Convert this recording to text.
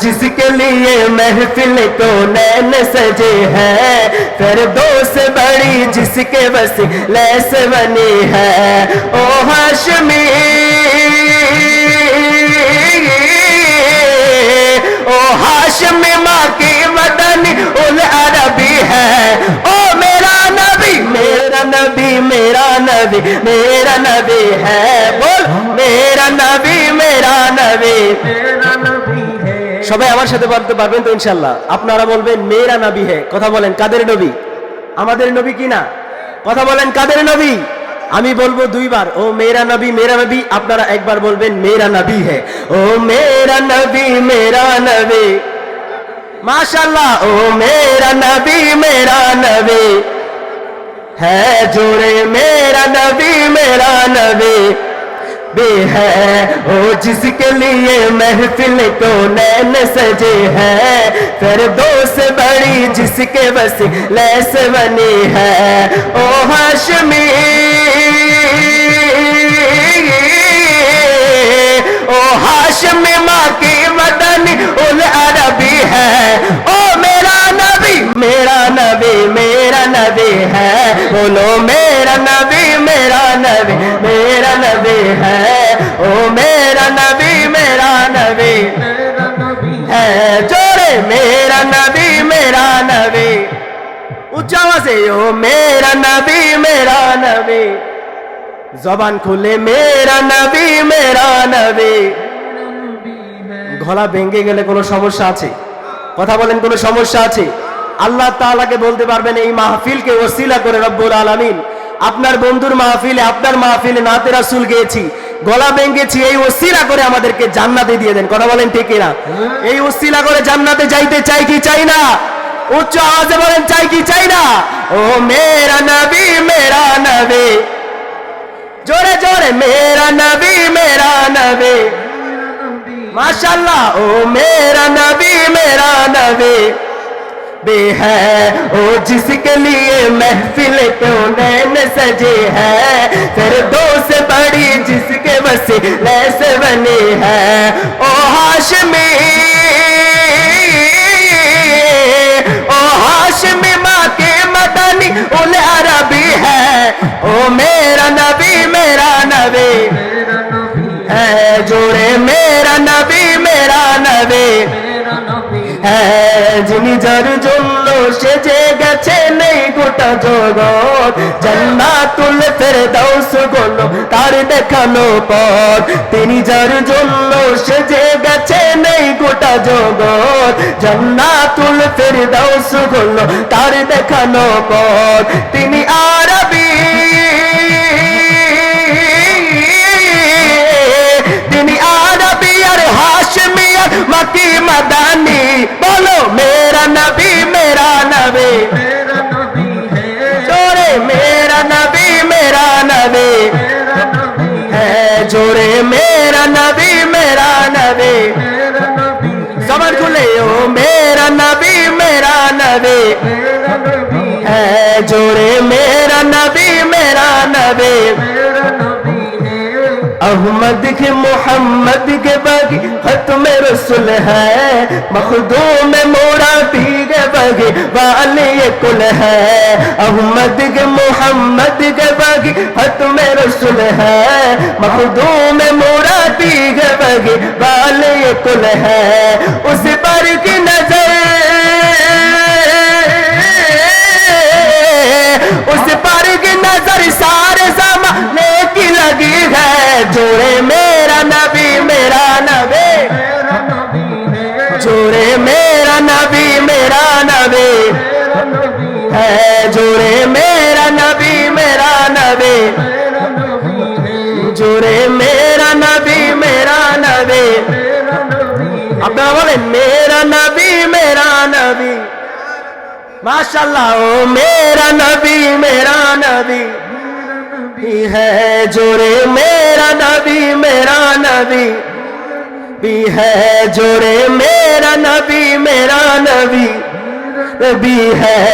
جس کے لیے محفل کو نین سجے ہے، پھر دو سے بڑی جس کے بس لیس بنی ہے۔ او ہاشمی او ہاشمی ماں کی وطنی العربی ہے۔ او میرا نبی میرا نبی میرا نبی میرا نبی ہے۔ بول، میرا نبی میرا نبی۔ সবাই আমার সাথে বলতে পারবেন তো ইনশাল্লাহ আপনারা বলবেন, মেয়েরা নাবি হে। কথা বলেন, কাদের নবী? আমাদের নবী কি না? কথা বলেন, কাদের নবী? আমি বলব দুইবার, ও মেরা নবী মেরা নবী। আপনারা একবার বলবেন মেরা নবী হে। ও মেরা নবী মেরা নবী। মাশাল্লাহ ও মেরা নবী মেরা নবী। হ্যাঁ জোরে মেরা নবী মেরা بھی ہے۔ ہو جس کے لیے محفل کو نین سجے ہے۔ پھر دو سے بڑی جس کے بس لیس بنی ہے۔ او ہاشمی۔ او ہاشمی ماں کی مدنی العربی ہے۔ او میرا نبی میرا نبی میرا نبی ہے۔ بولو میرا উচ্চ ও মেরা নবী মেরা নবী। জবান খুলে, মেরা নবী মেরা নবী। ভেঙে গেলে কোনো সমস্যা আছে? কথা বলেন, কোনো সমস্যা আছে? আল্লাহ তাআলাকে বলতে পারবেন, এই মাহফিলকে ওসিলা করে রব্বুল আলামিন। আপনার বন্ধুর মাহফিলে, আপনার মাহফিলে নাতে রাসুল গিয়েছি। গলা ভেঙেছি, এই ওসিলা করে আমাদেরকে জান্নাতে দিয়ে দেন। কথা বলেন ঠিক না এই ওসিলা করে জান্নাতে যাইতে চাই কি চাই না? اچھا چاہن چاہیے چاہیے وہ میرا ن بھی میرا نبی جوڑے جوڑے، میرا نبی میرا نبی۔ ماشاءاللہ وہ میرا نبی میرا نبی۔ بے ہے وہ جس کے لیے محفل کیوں نین سجے ہے؟ پھر دو سے بڑی جس کے وسیلے سے بنی ہے۔ হ্যাঁ যিনি যার জন্য সেজে গেছে নেই গোটা জগৎ। জান্নাতুল ফেরদাউস গল, তার দেখানো পথ। তিনি যার জন্য সেজে গেছে নেই গোটা জগৎ। জান্নাতুল ফেরদাউস গল, তার দেখানো পথ। তিনি আরবি میرا نبی میرا نبی۔ چورے میرا نبی میرا نبی۔ ہے۔ چورے میرا نبی میرا نبی۔ سمجھ کھلے ہو میرا نبی میرا نبی۔ ہے۔ جوڑے میرا نبی میرا نبی۔ احمد کے محمد کے باقی ختم رسول ہے، مخدوم موڑا پیگ بگ والی کل ہے۔ احمد گ محمد گ بگ حت میں رسول ہے۔ مخدوم موڑا پیگ بگ والی کل ہے۔ اس پر کی نظر ہے۔ جورے میرا نبی میرا نبی۔ جورے میرا نبی میرا نبی۔ اپنا بولے میرا نبی میرا نبی۔ ماشاء اللہ میرا نبی میرا نبی۔ ہے۔ جورے میرا نبی میرا نبی۔ بھی ہے۔ جوڑے میرا نبی میرا نبی۔ بھی ہے۔